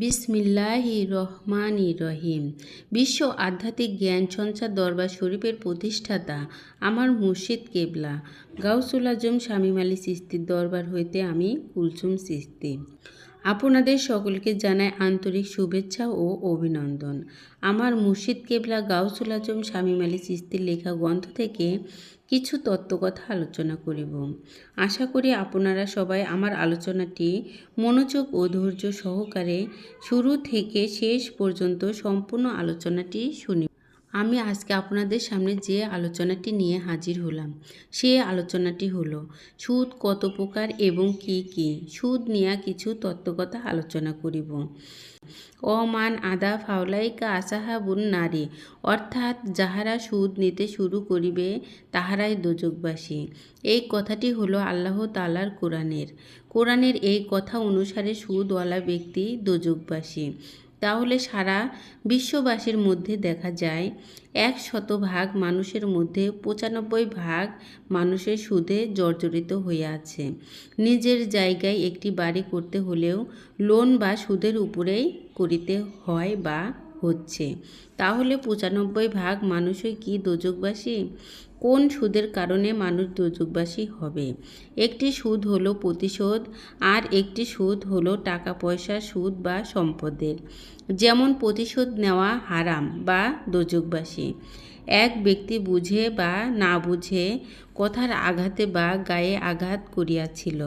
বিসমিল্লাহি রহমানি রহিম বিশ্ব আধ্যাত্মিক জ্ঞান সঞ্চার দরবার শরীফের প্রতিষ্ঠাতা আমার মুর্শিদ কেবলা। গাউসুল আজম শামীম আলী সিস্তির দরবার হইতে আমি কুলসুম সিস্তি। আপনাদের সকলকে জানায় আন্তরিক শুভেচ্ছা ও অভিনন্দন। আমার মুর্শিদ কেবলা গাউসুল আজম শামীম আলী সিস্তির লেখা গ্রন্থ থেকে কিছু তত্ত্বকথা আলোচনা করিব। আশা করি আপনারা সবাই আমার আলোচনাটি মনোযোগ ও ধৈর্য সহকারে শুরু থেকে শেষ পর্যন্ত সম্পূর্ণ আলোচনাটি শুনি আমি আজকে আপনাদের সামনে যে আলোচনাটি নিয়ে হাজির হলাম, সে আলোচনাটি হলো, সুদ কত প্রকার এবং কি কি? সুদ নিয়ে কিছু তত্ত্বকথা আলোচনা করিব। অমান আদা ফাওলাইকা আসাহাবুন নারী, অর্থাৎ যাহারা সুদ নিতে শুরু করিবে, তাহারাই দোজকবাসী এই কথাটি হলো আল্লাহ তালার কোরআনের। কোরআনের এই কথা অনুসারে সুদওয়ালা ব্যক্তি দোজকবাসী তাহলে সারা বিশ্ববাসীর মধ্যে দেখা যায়, এক শতভাগ মানুষের মধ্যে পঁচানব্বই ভাগ মানুষের সুদে জর্জরিত হয়ে আছে। নিজের জায়গায় একটি বাড়ি করতে হলেও লোন বা সুদের উপরেই করিতে হয় বা হচ্ছে। তাহলে পঁচানব্বই ভাগ মানুষই কি দোজকবাসী কোন সুদের কারণে মানুষ দুর্যোগবাসী হবে? একটি সুদ হলো প্রতিশোধ আর একটি সুদ হলো টাকা পয়সার সুদ বা সম্পদের। যেমন প্রতিশোধ নেওয়া হারাম বা দোজকবাসী এক ব্যক্তি বুঝে বা না বুঝে কথার আঘাতে বা গায়ে আঘাত করিয়াছিল।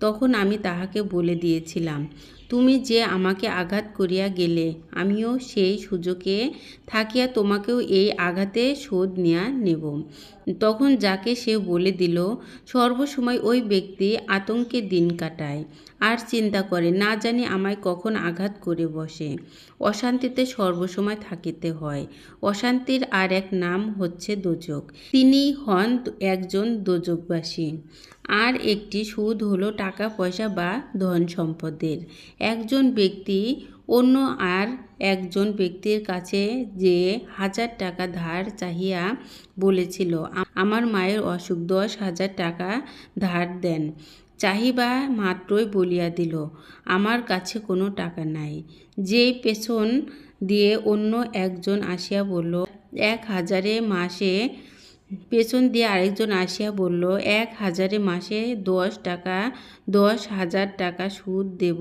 তখন আমি তাহাকে বলে দিয়েছিলাম, তুমি যে আমাকে আঘাত করিয়া গেলে, আমিও সেই সুযোগে থাকিয়া তোমাকেও এই আঘাতে শোধ নেয়া নেব। তখন যাকে সে বলে দিল, সর্বসময় ওই ব্যক্তি আতঙ্কে দিন কাটায়। আর চিন্তা করে, না জানি আমায় কখন আঘাত করে বসে। অশান্তিতে সর্বসময় থাকিতে হয়। অশান্তির আর এক নাম হচ্ছে দোজক। তিনি হন একজন দোজকবাসী। আর একটি সুদ হলো টাকা, পয়সা বা ধন সম্পদের একজন ব্যক্তি অন্য আর একজন ব্যক্তির কাছে যে হাজার টাকা ধার চাহিয়া বলেছিল, আমার মায়ের অসুখ দশ হাজার টাকা ধার দেন। চাহিবা মাত্রই বলিয়া দিল, আমার কাছে কোনো টাকা নাই। যে পেছন দিয়ে অন্য একজন আসিয়া বলল, এক হাজারে মাসে পেছন দিয়ে আরেকজন আসিয়া বলল, এক হাজারে মাসে দশ টাকা, দশ হাজার টাকা সুদ দেব।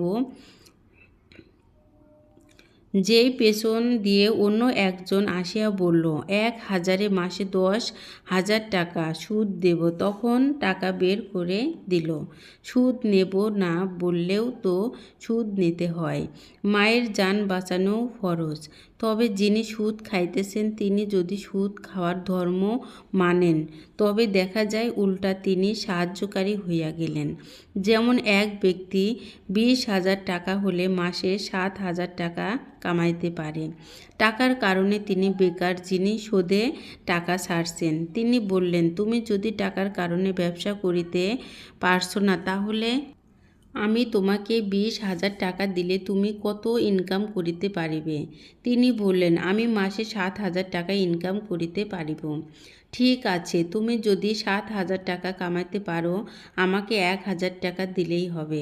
যেই পেছন দিয়ে অন্য একজন আসিয়া বলল, এক হাজারে মাসে দশ হাজার টাকা সুদ দেব। তখন টাকা বের করে দিল, সুদ নেব না বললেও তো সুদ নিতে হয়। মায়ের যান বাঁচানো ফরজ। তবে যিনি সুদ খাইতেছেন, তিনি যদি সুদ খাওয়ার ধর্ম মানেন, তবে দেখা যায় উল্টা তিনি সাহায্যকারী হইয়া গেলেন। যেমন এক ব্যক্তি বিশ হাজার টাকা হলে মাসে সাত হাজার টাকা কামাইতে পারে। টাকার কারণে তিনি বেকার যিনি সুদে টাকা ছাড়ছেন। তিনি বললেন, তুমি যদি টাকার কারণে ব্যবসা করিতে পারছ না, তাহলে আমি তোমাকে বিশ হাজার টাকা দিলে তুমি কত ইনকাম করিতে পারিবে? তিনি বললেন, আমি মাসে সাত হাজার টাকা ইনকাম করিতে পারিব। ঠিক আছে, তুমি যদি সাত হাজার টাকা কামাইতে পারো, আমাকে এক হাজার টাকা দিলেই হবে।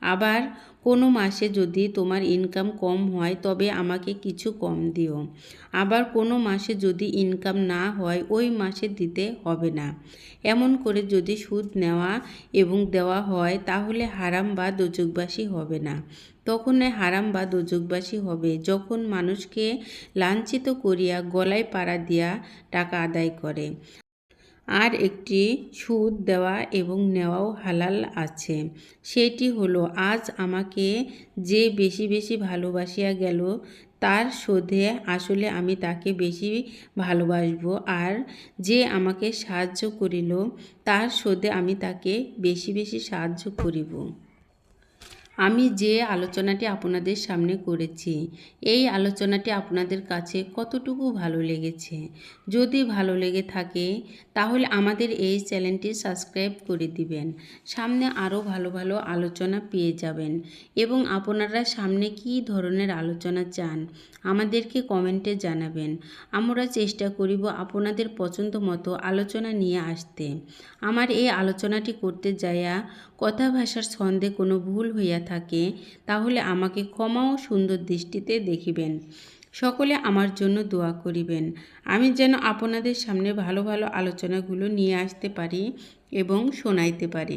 আবার কোনো মাসে যদি তোমার ইনকাম কম হয়, তবে আমাকে কিছু কম দিও। আবার কোনো মাসে যদি ইনকাম না হয়, ওই মাসে দিতে হবে না। এমন করে যদি সুদ নেওয়া এবং দেওয়া হয়, তাহলে হারাম বা দোজকবাসী হবে না। তখন হারাম বা দোজকবাসী হবে। যখন মানুষকে লাঞ্ছিত করিয়া গলায় পাড়া দিয়া টাকা আদায় করে। আর একটি সুদ দেওয়া এবং নেওয়াও হালাল আছে। সেটি হলো, আজ আমাকে যে বেশি বেশি ভালোবাসিয়া গেল, তার শোধে আসলে আমি তাকে বেশি ভালোবাসব। আর যে আমাকে সাহায্য করিল, তার শোধে আমি তাকে বেশি বেশি সাহায্য করিব। আমি যে আলোচনাটি আপনাদের সামনে করেছি, এই আলোচনাটি আপনাদের কাছে কতটুকু ভালো লেগেছে? যদি ভালো লেগে থাকে, তাহলে আমাদের এই চ্যানেলটি সাবস্ক্রাইব করে দিবেন। সামনে আরও ভালো ভালো আলোচনা পেয়ে যাবেন। এবং আপনারা সামনে কি ধরনের আলোচনা চান, আমাদেরকে কমেন্টে জানাবেন। আমরা চেষ্টা করিব আপনাদের পছন্দ মতো আলোচনা নিয়ে আসতে। আমার এই আলোচনাটি করতে যাইয়া কথা ভাষার ছন্দে কোনো ভুল হইয়া থাকে, তাহলে আমাকে ক্ষমা ও সুন্দর দৃষ্টিতে দেখিবেন। সকলে আমার জন্য দোয়া করিবেন। আমি যেন আপনাদের সামনে ভালো ভালো আলোচনাগুলো নিয়ে আসতে পারি এবং শোনাইতে পারি।